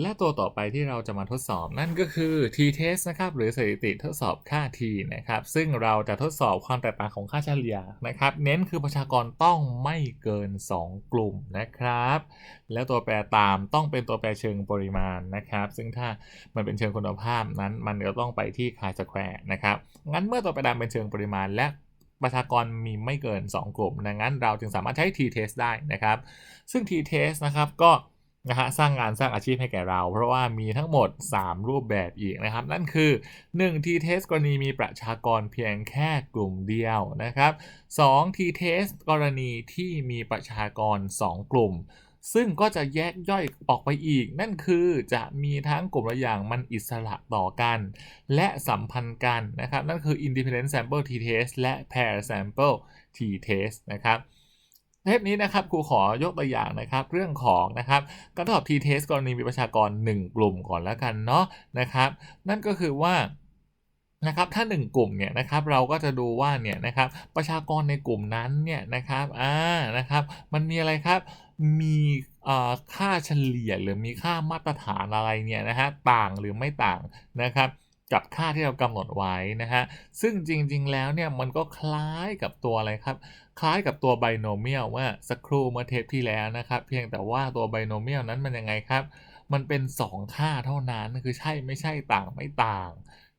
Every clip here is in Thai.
และตัวต่อไปที่เราจะมาทดสอบนั่นก็คือ t-test นะครับหรือสถิติทดสอบค่า t นะครับซึ่งเราจะทดสอบความแตกต่างของค่าเฉลี่ยนะครับ เน้นคือประชากรต้องไม่เกิน 2 กลุ่มนะครับ แล้วตัวแปรตามต้องเป็นตัวแปรเชิงปริมาณนะครับ ซึ่งถ้ามันเป็นเชิงคุณภาพนั้น มันก็ต้องไปที่คายสแควร์นะครับงั้นเมื่อตัวแปรตามเป็นเชิงปริมาณและประชากรมีไม่เกิน 2 กลุ่มดังนั้นเราจึงสามารถใช้ t-test ได้นะครับ ซึ่ง t-test นะครับก็ นะฮะสร้างงานสร้างอาชีพให้แก่เรา เพราะว่ามีทั้งหมด 3 รูปแบบอีกนะครับ นั่นคือ 1 t-test กรณีมีประชากรเพียงแค่กลุ่มเดียวนะครับ 2 t-test กรณีที่มีประชากร 2 กลุ่มซึ่งก็จะแยกย่อยออกไปอีก นั่นคือจะมีทั้งกลุ่มละอย่างมันอิสระต่อกัน และสัมพันธ์กันนะครับ นั่นคือ independent sample t-test และ pair sample t-test นะครับ เทปนี้นะครับครูขอยกตัวอย่างนะครับเรื่องของนะครับการทดสอบ t-test กรณีมีประชากร 1 กลุ่มก่อนแล้วกันเนาะนะครับนั่นก็คือว่านะครับถ้า 1 กลุ่มเนี่ยนะครับเราก็จะดูว่าเนี่ยนะครับประชากรในกลุ่มนั้นเนี่ยนะครับอ่านะครับมันมีอะไรครับมีค่าเฉลี่ยหรือมีค่ามาตรฐานอะไรเนี่ยนะฮะต่างหรือไม่ต่างนะครับกับค่าที่เรากำหนดไว้นะฮะซึ่งจริงๆแล้วเนี่ยมันก็คล้ายกับตัวอะไรครับ คล้ายกับตัวไบโนเมียลว่าสักครู่เมื่อเทปที่แล้วนะครับ เพียงแต่ว่าตัวไบโนเมียลนั้นมันยังไงครับ มันเป็น 2 ค่าเท่านั้นคือใช่ไม่ใช่ต่างไม่ต่าง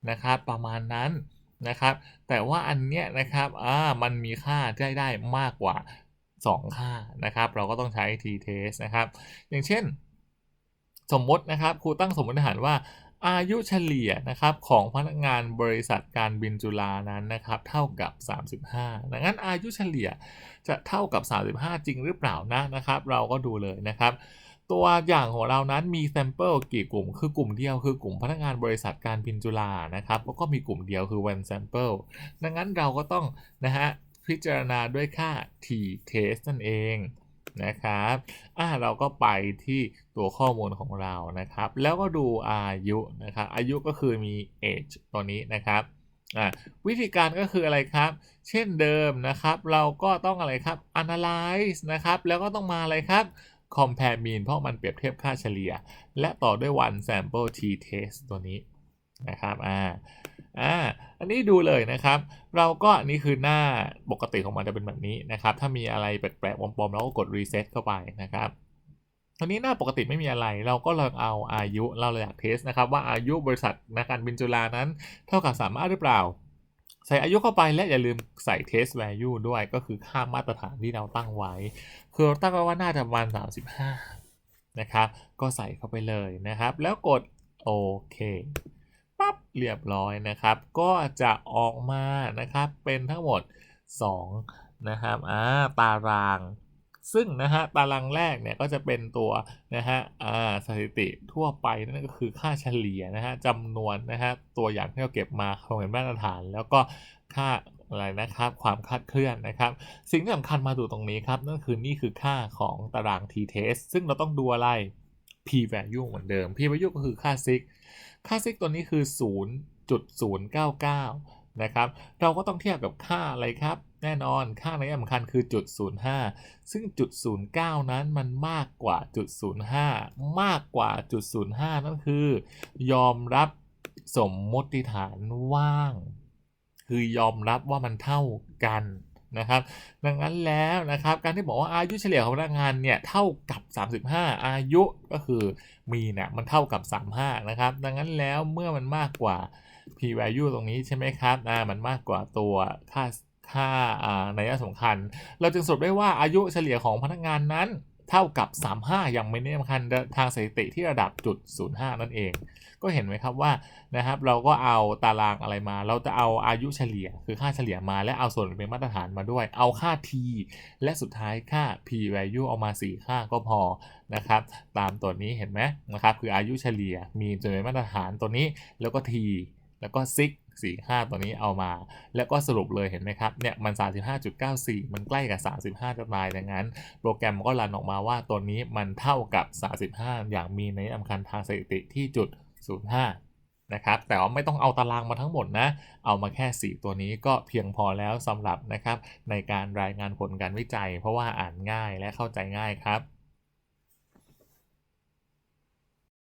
นะครับ ประมาณนั้นนะครับ แต่ว่าอันเนี้ยนะครับอ่ามันมีค่าได้ได้มากกว่า 2 ค่านะครับ เราก็ต้องใช้ t-test นะครับ อย่างเช่น สมมตินะครับครูตั้งสมมติฐานว่า อายุเฉลี่ยนะครับของพนักงานบริษัทการบินจุฬานั้นนะครับเท่ากับ 35 ดังนั้นอายุเฉลี่ยจะเท่ากับ 35 จริงหรือเปล่านะนะครับ เราก็ดูเลยนะครับ ตัวอย่างของเรานั้นมีแซมเปิลกี่กลุ่ม คือกลุ่มเดียวคือกลุ่มพนักงานบริษัทการบินจุฬานะครับก็มีกลุ่มเดียวคือ one sample ดังนั้นเราก็ต้องนะฮะพิจารณาด้วยค่า t test นั่นเอง นะครับอ่าเราก็ไปที่ตัวข้อมูลของเรานะครับ แล้วก็ดูอายุนะครับ อายุก็คือมี age ตัวนี้นะครับอ่าวิธีการก็คืออะไรครับ เช่นเดิมนะครับ เราก็ต้องอะไรครับ analyze นะครับ แล้วก็ต้องมาอะไรครับ compare mean เพราะมันเปรียบเทียบค่าเฉลี่ย และต่อด้วย one sample t test ตัวนี้นะครับ อ่า อ่าอันนี้ดูเลยนะครับ เราก็นี่คือหน้าปกติของมันจะเป็นแบบนี้นะครับ ถ้ามีอะไรแปลกๆปลอมๆเราก็กด reset เข้าไปนะครับตอนนี้หน้าปกติไม่มีอะไร เราก็ลองเอาอายุเราอยากเทสนะครับ ว่าอายุบริษัทนักการบินจุฬานั้น เท่ากับสามารถหรือเปล่า ใส่อายุเข้าไปและอย่าลืมใส่ test value ด้วยก็คือค่ามาตรฐานที่เราตั้งไว้ คือเราตั้งไว้ว่าน่าจะประมาณ35 นะครับ ก็ใส่เข้าไปเลยนะครับ แล้วกดโอเค เรียบร้อยนะครับ ก็จะออกมานะครับเป็นทั้งหมด 2 นะครับอ่าตารางซึ่งนะฮะตารางแรกเนี่ยก็จะเป็นตัวนะฮะอ่าสถิติทั่วไปนั่นก็คือค่าเฉลี่ยนะฮะจำนวนนะฮะตัวอย่างที่เราเก็บมาคงเป็นมาตรฐาน แล้วก็ค่าอะไรนะครับความคาดเคลื่อนนะครับ สิ่งที่สำคัญมาดูตรงนี้ครับนั่นคือนี่คือค่าของตาราง t-test ซึ่งเราต้องดูอะไร p value เหมือนเดิม p value ก็คือค่าซิกค่าซิกตัวนี้คือ 0.099 นะครับ เราก็ต้องเทียบกับค่าอะไรครับ แน่นอนค่าในสำคัญคือจุด05 ซึ่งจุด09 นั้นมันมากกว่าจุด05 มากกว่าจุด05 นั่นคือ ยอมรับสมมติฐานว่าง คือยอมรับว่ามันเท่ากัน นะครับดังนั้นแล้วนะครับการที่บอกว่าอายุเฉลี่ยของพนักงานเนี่ยเท่ากับ 35 อายุก็คือมีเนี่ยมันเท่ากับ 35 นะครับ ดังนั้นแล้วเมื่อมันมากกว่า p value ตรงนี้ใช่ไหมครับอ่ามันมากกว่าตัวค่าค่าอ่าในยสำคัญ เราจึงสรุปได้ว่าอายุเฉลี่ยของพนักงานนั้น เท่ากับ 35 อย่างไม่แน่สำคัญทางสถิติที่ระดับจุด 05 นั่นเอง ก็เห็นไหมครับว่านะครับเราก็เอาตารางอะไรมา เราจะเอาอายุเฉลี่ยคือค่าเฉลี่ยมาและเอาส่วนเป็นมาตรฐานมาด้วย เอาค่า t และสุดท้ายค่า p value เอามา 4 ค่าก็พอนะครับตามตัวนี้เห็นไหมนะครับคืออายุเฉลี่ยมีส่วนเป็นมาตรฐานตัวนี้แล้วก็ t แล้วก็ซิก 4 5 ตัวนี้เอามา แล้วก็สรุปเลยเห็นไหมครับ เนี่ยมัน 35.94 มันใกล้กับ 35จะตายดังนั้น โปรแกรมก็รันออกมาว่าตัวนี้มันเท่ากับ 35 อย่างมีในสำคัญทางสถิติที่จุด 05นะครับแต่ว่าไม่ต้องเอาตารางมาทั้งหมดนะ เอามาแค่ 4 ตัวนี้ก็เพียงพอแล้วสำหรับนะครับในการรายงานผลการวิจัย เพราะว่าอ่านง่ายและเข้าใจง่ายครับ